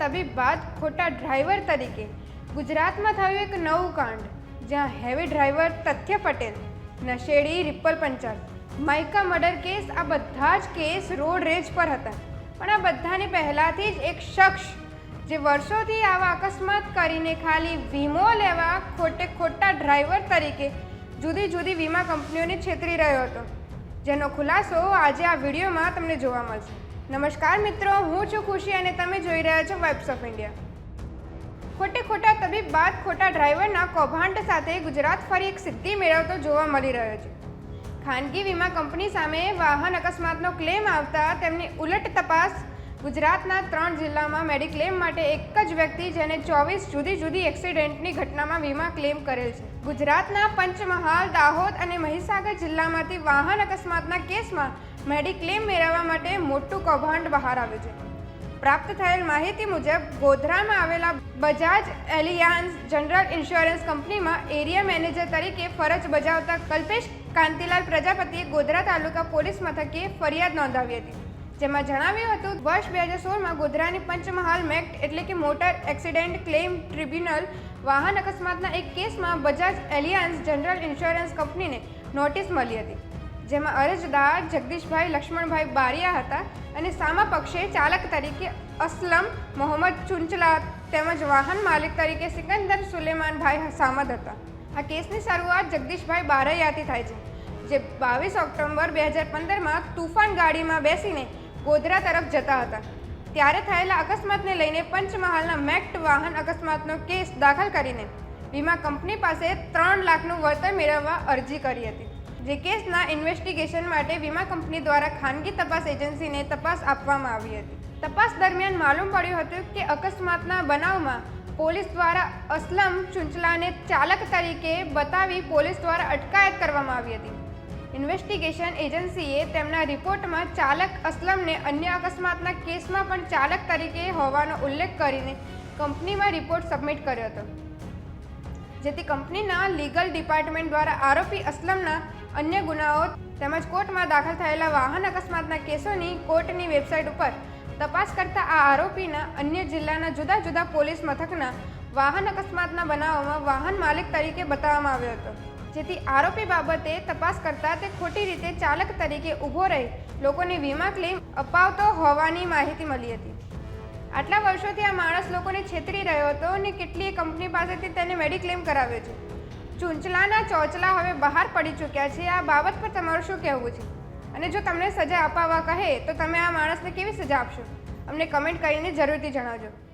તબીબ બાદ ખોટા ડ્રાઈવર તરીકે ગુજરાતમાં થયું એક નવું કાંડ, જ્યાં હેવી ડ્રાઈવર તથ્ય પટેલ, નશેડી રિપલ પંચાલ માઇકા મર્ડર કેસ, આ બધા જ કેસ રોડ રેજ પર હતા. પણ આ બધાની પહેલાંથી જ એક શખ્સ, જે વર્ષોથી આવા અકસ્માત કરીને ખાલી વીમો લેવા ખોટે ખોટા ડ્રાઈવર તરીકે જુદી જુદી વીમા કંપનીઓને છેતરી રહ્યો હતો. જેનો ખુલાસો આજે આ વિડીયોમાં તમને જોવા મળશે. નમસ્કાર મિત્રો, હું છું ખુશી અને તમે જોઈ રહ્યા છો વાઇબ્સ ઓફ ઇન્ડિયા ખોટે ખોટા તબીબ બાદ ખોટા ડ્રાઈવરના કૌભાંડ સાથે ગુજરાત ફરી એક સિદ્ધિ મેળવતો જોવા મળી રહ્યો છે. ખાનગી વીમા કંપની સામે વાહન અકસ્માતનો ક્લેમ આવતા તેમની ઉલટ તપાસ ગુજરાતના ત્રણ જિલ્લામાં મેડિક્લેમ માટે એક જ વ્યક્તિ જેને ચોવીસ જુદી જુદી એક્સિડન્ટની ઘટનામાં વીમા ક્લેમ કરેલ છે. ગુજરાતના પંચમહાલ, દાહોદ અને મહીસાગર જિલ્લામાંથી વાહન અકસ્માતના કેસમાં મેડિક્લેમ મેળવવા માટે મોટું કૌભાંડ બહાર આવ્યું છે. પ્રાપ્ત થયેલ માહિતી મુજબ, ગોધરામાં આવેલા બજાજ એલિયાન્સ જનરલ ઇન્સ્યોરન્સ કંપનીમાં એરિયા મેનેજર તરીકે ફરજ બજાવતા કલ્પેશ કાંતિલાલ પ્રજાપતિએ ગોધરા તાલુકા પોલીસ મથકે ફરિયાદ નોંધાવી હતી. જેમાં જણાવ્યું હતું, વર્ષ બે હજાર સોળમાં ગોધરાની પંચમહાલ મેક્ટ એટલે કે મોટર એક્સિડન્ટ ક્લેમ ટ્રિબ્યુનલ વાહન અકસ્માતના એક કેસમાં બજાજ એલિયાન્સ જનરલ ઇન્સ્યોરન્સ કંપનીને નોટિસ મળી હતી. જેમાં અરજદાર જગદીશભાઈ લક્ષ્મણભાઈ બારિયા હતા અને સામા પક્ષે ચાલક તરીકે અસલમ મોહમ્મદ ચુંચલા તેમજ વાહન માલિક તરીકે સિકંદર સુલેમાનભાઈ સામદ હતા. આ કેસની શરૂઆત જગદીશભાઈ બારૈયાથી થાય છે, જે બાવીસ ઓક્ટોબર બે હજાર પંદરમાં તુફાન ગાડીમાં બેસીને ગોધરા તરફ જતા હતા. ત્યારે થયેલા અકસ્માતને લઈને પંચમહાલના મેક્ટ વાહન અકસ્માતનો કેસ દાખલ કરીને વીમા કંપની પાસે ત્રણ લાખનું વળતર મેળવવા અરજી કરી હતી. જે ઇન્વેસ્ટિગેશન માટે વીમા કંપની દ્વારા ખાનગી તપાસ એજન્સીને તપાસ આપવામાં આવી હતી. તપાસ દરમિયાન માલુમ પડ્યું હતું કે અકસ્માતના બનાવમાં પોલીસ દ્વારા અસલમ ચુંચલાને ચાલક તરીકે બતાવી પોલીસ દ્વારા અટકાયત કરવામાં આવી હતી. ઇન્વેસ્ટિગેશન એજન્સીએ તેમના રિપોર્ટમાં ચાલક અસલમને અન્ય અકસ્માતના કેસમાં પણ ચાલક તરીકે હોવાનો ઉલ્લેખ કરીને કંપનીમાં રિપોર્ટ સબમિટ કર્યો હતો. જેથી કંપનીના લીગલ ડિપાર્ટમેન્ટ દ્વારા આરોપી અસલમના અન્ય ગુનાઓ તેમજ કોર્ટમાં દાખલ થયેલા વાહન અકસ્માતના કેસોની કોર્ટની વેબસાઇટ ઉપર તપાસ કરતા આ આરોપીના અન્ય જિલ્લાના જુદા જુદા પોલીસ મથકના વાહન અકસ્માતના બનાવોમાં વાહન માલિક તરીકે બતાવવામાં આવ્યો હતો. જેથી આરોપી બાબતે તપાસ કરતા તે ખોટી રીતે ચાલક તરીકે ઊભો રહી લોકોને વીમા ક્લેમ અપાવતો હોવાની માહિતી મળી હતી. આટલા વર્ષોથી આ માણસ લોકોને છેતરી રહ્યો હતો અને કેટલીય કંપની પાસેથી તેને મેડિક્લેમ કરાવ્યો છે. ચૂંચલાના ચોચલા હવે બહાર પડી ચૂક્યા છે. આ બાબત પર તમારું શું કહેવું છે? અને જો તમને સજા અપાવવા કહે તો તમે આ માણસને કેવી સજા આપશો? અમને કમેન્ટ કરીને જરૂરથી જણાવજો.